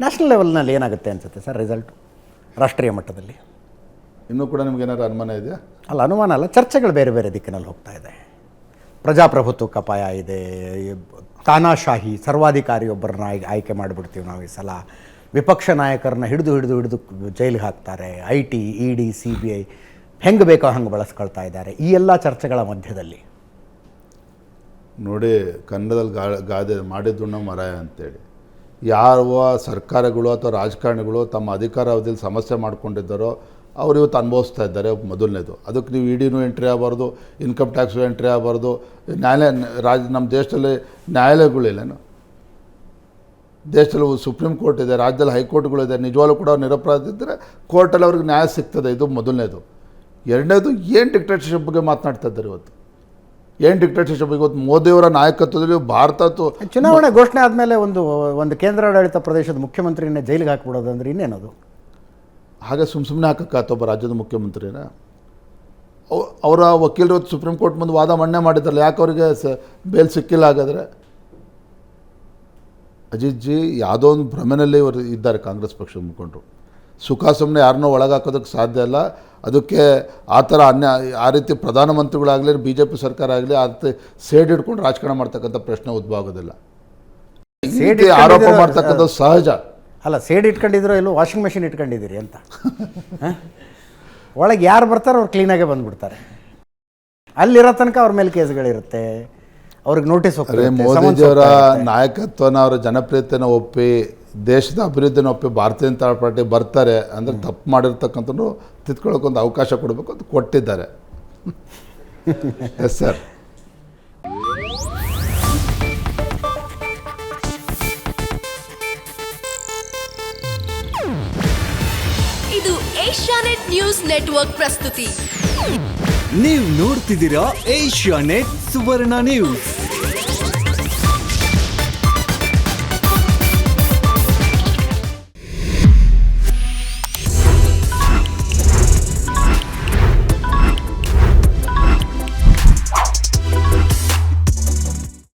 National ಲೆವೆಲ್ನಲ್ಲಿ ಏನಾಗುತ್ತೆ ಅನಿಸುತ್ತೆ sir result ರಾಷ್ಟ್ರೀಯ ಮಟ್ಟದಲ್ಲಿ? ಇನ್ನೂ ಕೂಡ ನಿಮ್ಗೆ ಏನಾದ್ರು ಅನುಮಾನ ಇದೆಯಾ? ಅಲ್ಲ ಅನುಮಾನ ಅಲ್ಲ ಚರ್ಚೆಗಳು ಬೇರೆ ಬೇರೆ ದಿಕ್ಕಿನಲ್ಲಿ ಹೋಗ್ತಾ ಇದೆ. ಪ್ರಜಾಪ್ರಭುತ್ವ ಕಪಾಯ ಇದೆ ತಾನಾಶಾಹಿ ಸರ್ವಾಧಿಕಾರಿಯೊಬ್ಬರನ್ನ ಆಯ್- ಆಯ್ಕೆ ಮಾಡಿಬಿಡ್ತೀವಿ ನಾವು ಈ ಸಲ. ವಿಪಕ್ಷ ನಾಯಕರನ್ನ ಹಿಡಿದು ಹಿಡಿದು ಹಿಡಿದು ಜೈಲಿಗೆ ಹಾಕ್ತಾರೆ. I T E D C B I ಹೆಂಗೆ ಬೇಕೋ ಹಂಗೆ ಬಳಸ್ಕೊಳ್ತಾ ಇದ್ದಾರೆ ಈ ಎಲ್ಲ ಚರ್ಚೆಗಳ ಮಧ್ಯದಲ್ಲಿ. ನೋಡಿ ಕನ್ನಡದಲ್ಲಿ ಗಾ ಗಾದೆ ಮಾಡಿದ್ದು ಮರಾಯ ಅಂತೇಳಿ. ಯಾವ ಸರ್ಕಾರಗಳು ಅಥವಾ ರಾಜಕಾರಣಿಗಳು ತಮ್ಮ ಅಧಿಕಾರ ಅವಧಿಯಲ್ಲಿ ಸಮಸ್ಯೆ ಮಾಡ್ಕೊಂಡಿದ್ದಾರೋ ಅವ್ರು ಇವತ್ತು ಅನುಭವಿಸ್ತಾ ಇದ್ದಾರೆ ಮೊದಲನೇದು. ಅದಕ್ಕೆ ನೀವು ಇಡಿನೂ ಎಂಟ್ರಿ ಆಗಬಾರ್ದು ಇನ್ಕಮ್ ಟ್ಯಾಕ್ಸು ಎಂಟ್ರಿ ಆಗಬಾರ್ದು ನ್ಯಾಯಾಲಯ ರಾಜ, ನಮ್ಮ ದೇಶದಲ್ಲಿ ನ್ಯಾಯಾಲಯಗಳಿಲ್ಲೇನು ದೇಶದಲ್ಲಿ ಸುಪ್ರೀಂ ಕೋರ್ಟ್ ಇದೆ, ರಾಜ್ಯದಲ್ಲಿ ಹೈಕೋರ್ಟ್ಗಳಿದೆ ನಿಜವಾಗ್ಲೂ ಕೂಡ ಅವ್ರು ನಿರಪರಾಧ ಇದ್ದರೆ ಕೋರ್ಟಲ್ಲಿ ಅವ್ರಿಗೆ ನ್ಯಾಯ ಸಿಗ್ತದೆ. ಇದು ಮೊದಲನೇದು. ಎರಡನೇದು ಏನು ಡಿಕ್ಟೇಟರ್ಶಿಪ್ ಬಗ್ಗೆ ಮಾತನಾಡ್ತಾ ಇದ್ದಾರೆ ಇವತ್ತು? ಏನು ಡಿಕ್ಟೇಟರ್ಶಿಪ್ ಇವತ್ತು ಮೋದಿಯವರ ನಾಯಕತ್ವದಲ್ಲಿ ಭಾರತ ಚುನಾವಣೆ ಘೋಷಣೆ ಆದಮೇಲೆ ಒಂದು ಒಂದು ಕೇಂದ್ರಾಡಳಿತ ಪ್ರದೇಶದ ಮುಖ್ಯಮಂತ್ರಿನೇ ಜೈಲಿಗೆ ಹಾಕ್ಬಿಡೋದು ಅಂದ್ರೆ ಇನ್ನೇನದು? ಹಾಗೆ ಸುಮ್ ಸುಮ್ಮನೆ ಹಾಕಕ್ಕಾಯ್ತು ಒಬ್ಬ ರಾಜ್ಯದ ಮುಖ್ಯಮಂತ್ರಿನ. ಅವ್- ಅವರ ವಕೀಲರು ಸುಪ್ರೀಂ ಕೋರ್ಟ್ ಮುಂದೆ ವಾದ ಮಣ್ಣೆ ಮಾಡಿದ್ರಲ್ಲ ಯಾಕೆ ಅವರಿಗೆ ಸ ಬೇಲ್ ಸಿಕ್ಕಿಲ್ಲ ಹಾಗಾದರೆ? ಅಜಿತ್ ಜಿ ಯಾವುದೋ ಒಂದು ಭ್ರಮೆನಲ್ಲಿ ಇವರು ಇದ್ದಾರೆ ಕಾಂಗ್ರೆಸ್ ಪಕ್ಷದ ಮುಖಂಡರು. ಸುಖ ಸುಮ್ಮನೆ ಯಾರನ್ನೋ ಒಳಗಾಕೋದಕ್ಕೆ ಸಾಧ್ಯ ಇಲ್ಲ. ಅದಕ್ಕೆ ಆ ಥರ ಅನ್ಯ ಆ ರೀತಿ ಪ್ರಧಾನಮಂತ್ರಿಗಳಾಗಲಿ ಬಿ ಜೆ ಪಿ ಸರ್ಕಾರ ಆಗಲಿ ಆ ರೀತಿ ಸೇಡ್ ಹಿಡ್ಕೊಂಡು ರಾಜಕಾರಣ ಮಾಡ್ತಕ್ಕಂಥ ಪ್ರಶ್ನೆ ಉದ್ಭವ ಆಗೋದಿಲ್ಲ. ಆರೋಪ ಮಾಡ್ತಕ್ಕಂಥ ಸಹಜ. ಅಲ್ಲ ಸೇಡ್ ಇಟ್ಕೊಂಡಿದ್ರು ಎಲ್ಲೋ ವಾಷಿಂಗ್ ಮೆಷಿನ್ ಇಟ್ಕೊಂಡಿದ್ದೀರಿ ಅಂತ? ಒಳಗೆ ಯಾರು ಬರ್ತಾರೋ ಅವ್ರು ಕ್ಲೀನಾಗೆ ಬಂದುಬಿಡ್ತಾರೆ. ಅಲ್ಲಿರೋ ತನಕ ಅವ್ರ ಮೇಲೆ ಕೇಸ್ಗಳಿರುತ್ತೆ. ಅವ್ರಿಗೆ ನೋಟಿಸ್ ಹೋಗ್ತಾರೆ ಮೋದಿಜಿಯವರ ನಾಯಕತ್ವನ ಅವರ ಜನಪ್ರಿಯತೆನ ಒಪ್ಪಿ ದೇಶದ ಅಭಿವೃದ್ಧಿನ ಒಪ್ಪಿ ಭಾರತೀಯ ಜನತಾ ಪಾರ್ಟಿ ಬರ್ತಾರೆ ಅಂದರೆ ತಪ್ಪು ಮಾಡಿರ್ತಕ್ಕಂಥದ್ದು ತಿದ್ಕೊಳ್ಳೋಕೊಂದು ಅವಕಾಶ ಕೊಡಬೇಕು ಅಂತ ಕೊಟ್ಟಿದ್ದಾರೆ. ಎಸ್ ಸರ್ ಇದು ಏಷ್ಯಾನೆಟ್ ನ್ಯೂಸ್ ನೆಟ್ವರ್ಕ್ ಪ್ರಸ್ತುತಿ. ನೀವು ನೋಡ್ತಿದ್ದೀರಾ ಏಷ್ಯಾ ನೆಟ್ ಸುವರ್ಣ ನ್ಯೂಸ್.